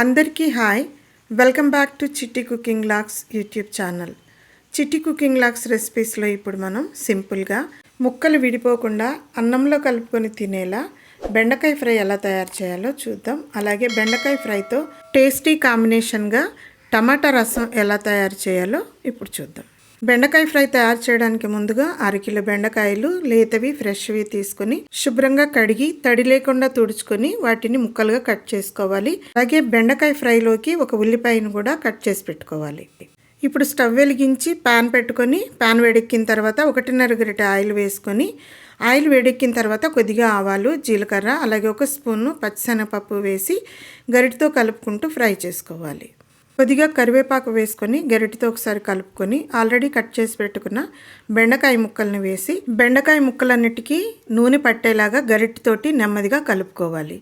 అందరికీ hi. Welcome back to Chitti cooking lux YouTube channel. Chitti cooking lux రెసిపీస్లో ఇప్పుడు మనం సింపుల్గా ముక్కలు విడిపోకుండా అన్నంలో కలుపుకొని తినేలా బెండకాయ ఫ్రై ఎలా తయారు చేయాలో చూద్దాం. అలాగే బెండకాయ ఫ్రైతో టేస్టీ కాంబినేషన్గా టమాటా రసం ఎలా తయారు చేయాలో ఇప్పుడు చూద్దాం. బెండకాయ ఫ్రై తయారు చేయడానికి ముందుగా అరకిలో బెండకాయలు లేతవి ఫ్రెష్వి తీసుకొని శుభ్రంగా కడిగి తడి లేకుండా తుడుచుకొని వాటిని ముక్కలుగా కట్ చేసుకోవాలి. అలాగే బెండకాయ ఫ్రైలోకి ఒక ఉల్లిపాయను కూడా కట్ చేసి పెట్టుకోవాలి. ఇప్పుడు స్టవ్ వెలిగించి పాన్ పెట్టుకొని పాన్ వేడెక్కిన తర్వాత ఒకటిన్నర గరిటె ఆయిల్ వేసుకొని ఆయిల్ వేడెక్కిన తర్వాత కొద్దిగా ఆవాలు జీలకర్ర అలాగే ఒక స్పూను పచ్చిశనగపప్పు వేసి గరిటతో కలుపుకుంటూ ఫ్రై చేసుకోవాలి. కొద్దిగా కరివేపాకు వేసుకొని గరిటితో ఒకసారి కలుపుకొని ఆల్రెడీ కట్ చేసి పెట్టుకున్న బెండకాయ ముక్కల్ని వేసి బెండకాయ ముక్కలన్నిటికీ నూనె పట్టేలాగా గరిటితోటి నెమ్మదిగా కలుపుకోవాలి.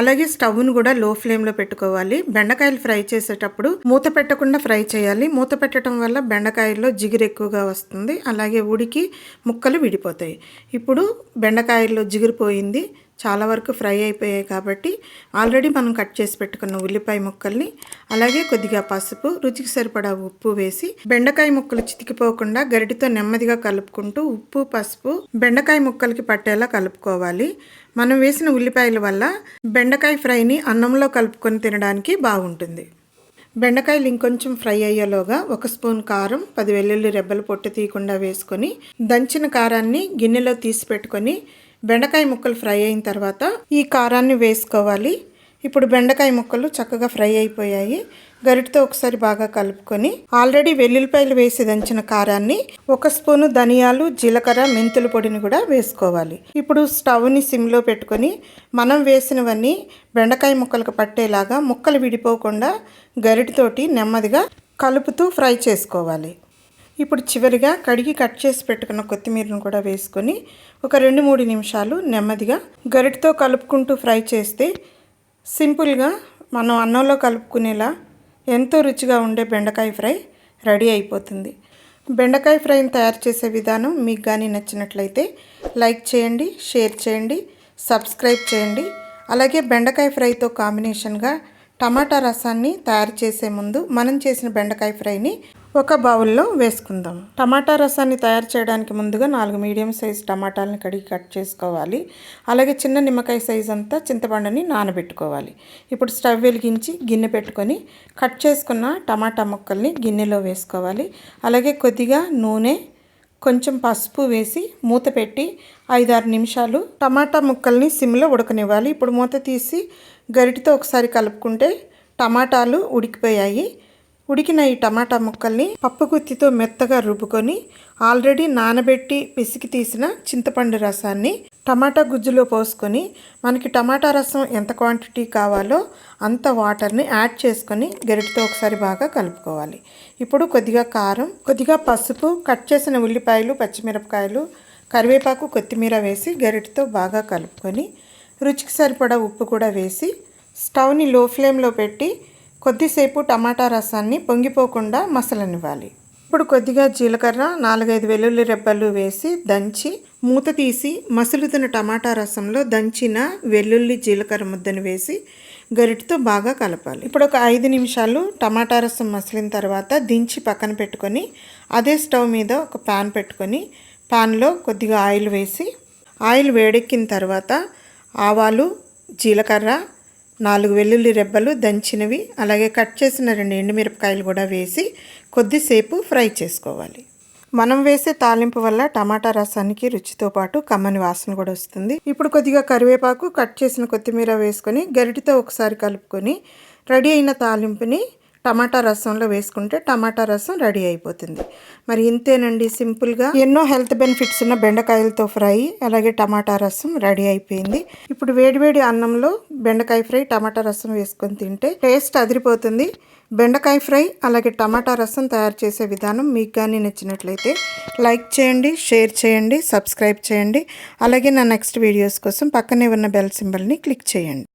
అలాగే స్టవ్ను కూడా లో ఫ్లేమ్లో పెట్టుకోవాలి. బెండకాయలు ఫ్రై చేసేటప్పుడు మూత పెట్టకుండా ఫ్రై చేయాలి. మూత పెట్టడం వల్ల బెండకాయల్లో జిగురు ఎక్కువగా వస్తుంది. అలాగే ఉడికి ముక్కలు విడిపోతాయి. ఇప్పుడు బెండకాయల్లో జిగురు పోయింది. చాలా వరకు ఫ్రై అయిపోయాయి కాబట్టి ఆల్రెడీ మనం కట్ చేసి పెట్టుకున్న ఉల్లిపాయ ముక్కల్ని అలాగే కొద్దిగా పసుపు రుచికి సరిపడా ఉప్పు వేసి బెండకాయ ముక్కలు చితికిపోకుండా గరిటితో నెమ్మదిగా కలుపుకుంటూ ఉప్పు పసుపు బెండకాయ ముక్కలకి పట్టేలా కలుపుకోవాలి. మనం వేసిన ఉల్లిపాయల వల్ల బెండకాయ ఫ్రైని అన్నంలో కలుపుకొని తినడానికి బాగుంటుంది. బెండకాయలు ఇంకొంచెం ఫ్రై అయ్యేలోగా ఒక స్పూన్ కారం పది వెల్లుల్లి రెబ్బలు పొట్టు తీయకుండా వేసుకొని దంచిన కారాన్ని గిన్నెలో తీసి పెట్టుకొని బెండకాయ ముక్కలు ఫ్రై అయిన తర్వాత ఈ కారాన్ని వేసుకోవాలి. ఇప్పుడు బెండకాయ ముక్కలు చక్కగా ఫ్రై అయిపోయాయి. గరిటతో ఒకసారి బాగా కలుపుకొని ఆల్రెడీ వెల్లుల్లిపాయలు వేసి దంచిన కారాన్ని ఒక స్పూను ధనియాలు జీలకర్ర మెంతుల పొడిని కూడా వేసుకోవాలి. ఇప్పుడు స్టవ్ని సిమ్లో పెట్టుకొని మనం వేసినవన్నీ బెండకాయ ముక్కలకు పట్టేలాగా ముక్కలు విడిపోకుండా గరిటతోటి నెమ్మదిగా కలుపుతూ ఫ్రై చేసుకోవాలి. ఇప్పుడు చివరిగా కడిగి కట్ చేసి పెట్టుకున్న కొత్తిమీరను కూడా వేసుకొని ఒక రెండు మూడు నిమిషాలు నెమ్మదిగా గరిటతో కలుపుకుంటూ ఫ్రై చేస్తే సింపుల్గా మనం అన్నంలో కలుపుకునేలా ఎంతో రుచిగా ఉండే బెండకాయ ఫ్రై రెడీ అయిపోతుంది. బెండకాయ ఫ్రైని తయారు చేసే విధానం మీకు కానీ నచ్చినట్లయితే లైక్ చేయండి షేర్ చేయండి సబ్స్క్రైబ్ చేయండి. అలాగే బెండకాయ ఫ్రైతో కాంబినేషన్గా టమాటా రసాన్ని తయారు చేసే ముందు మనం చేసిన బెండకాయ ఫ్రైని ఒక బౌల్లో వేసుకుందాం. టమాటా రసాన్ని తయారు చేయడానికి ముందుగా నాలుగు మీడియం సైజ్ టమాటాలను కడిగి కట్ చేసుకోవాలి. అలాగే చిన్న నిమ్మకాయ సైజ్ అంతా చింతపండుని నానబెట్టుకోవాలి. ఇప్పుడు స్టవ్ వెలిగించి గిన్నె పెట్టుకొని కట్ చేసుకున్న టమాటా ముక్కల్ని గిన్నెలో వేసుకోవాలి. అలాగే కొద్దిగా నూనె కొంచెం పసుపు వేసి మూత పెట్టి ఐదారు నిమిషాలు టమాటా ముక్కల్ని సిమ్లో ఉడకనివ్వాలి. ఇప్పుడు మూత తీసి గరిటితో ఒకసారి కలుపుకుంటే టమాటాలు ఉడికిపోయాయి. ఉడికిన ఈ టమాటా ముక్కల్ని పప్పు గుత్తితో మెత్తగా రుబ్బుకొని ఆల్రెడీ నానబెట్టి పిసికి తీసిన చింతపండు రసాన్ని టమాటా గుజ్జులో పోసుకొని మనకి టమాటా రసం ఎంత క్వాంటిటీ కావాలో అంత వాటర్ని యాడ్ చేసుకొని గరిటితో ఒకసారి బాగా కలుపుకోవాలి. ఇప్పుడు కొద్దిగా కారం కొద్దిగా పసుపు కట్ చేసిన ఉల్లిపాయలు పచ్చిమిరపకాయలు కరివేపాకు కొత్తిమీర వేసి గరిటితో బాగా కలుపుకొని రుచికి సరిపడా ఉప్పు కూడా వేసి స్టవ్ని లో ఫ్లేమ్లో పెట్టి కొద్దిసేపు టమాటా రసాన్ని పొంగిపోకుండా మసలనివ్వాలి. ఇప్పుడు కొద్దిగా జీలకర్ర నాలుగైదు వెల్లుల్లి రెబ్బలు వేసి దంచి మూత తీసి మసులుతున్న టమాటా రసంలో దంచిన వెల్లుల్లి జీలకర్ర ముద్దను వేసి గరిటితో బాగా కలపాలి. ఇప్పుడు ఒక ఐదు నిమిషాలు టమాటా రసం మసిలిన తర్వాత దించి పక్కన పెట్టుకొని అదే స్టవ్ మీద ఒక ప్యాన్ పెట్టుకొని ప్యాన్లో కొద్దిగా ఆయిల్ వేసి ఆయిల్ వేడెక్కిన తర్వాత ఆవాలు జీలకర్ర నాలుగు వెల్లుల్లి రెబ్బలు దంచినవి అలాగే కట్ చేసిన రెండు ఎండుమిరపకాయలు కూడా వేసి కొద్దిసేపు ఫ్రై చేసుకోవాలి. మనం వేసే తాలింపు వల్ల టమాటా రసానికి రుచితో పాటు కమ్మని వాసన కూడా వస్తుంది. ఇప్పుడు కొద్దిగా కరివేపాకు కట్ చేసిన కొత్తిమీర వేసుకొని గరిటితో ఒకసారి కలుపుకొని రెడీ అయిన తాలింపుని టమాటా రసంలో వేసుకుంటే టమాటా రసం రెడీ అయిపోతుంది. మరి ఇంతేనండి సింపుల్గా. ఎన్నో హెల్త్ బెనిఫిట్స్ ఉన్న బెండకాయలతో ఫ్రై అలాగే టమాటా రసం రెడీ అయిపోయింది. ఇప్పుడు వేడివేడి అన్నంలో బెండకాయ ఫ్రై టమాటా రసం వేసుకొని తింటే టేస్ట్ అదిరిపోతుంది. బెండకాయ ఫ్రై అలాగే టమాటా రసం తయారు చేసే విధానం మీకు కానీ నచ్చినట్లయితే లైక్ చేయండి షేర్ చేయండి సబ్స్క్రైబ్ చేయండి. అలాగే నా నెక్స్ట్ వీడియోస్ కోసం పక్కనే ఉన్న బెల్ సింబల్ని క్లిక్ చేయండి.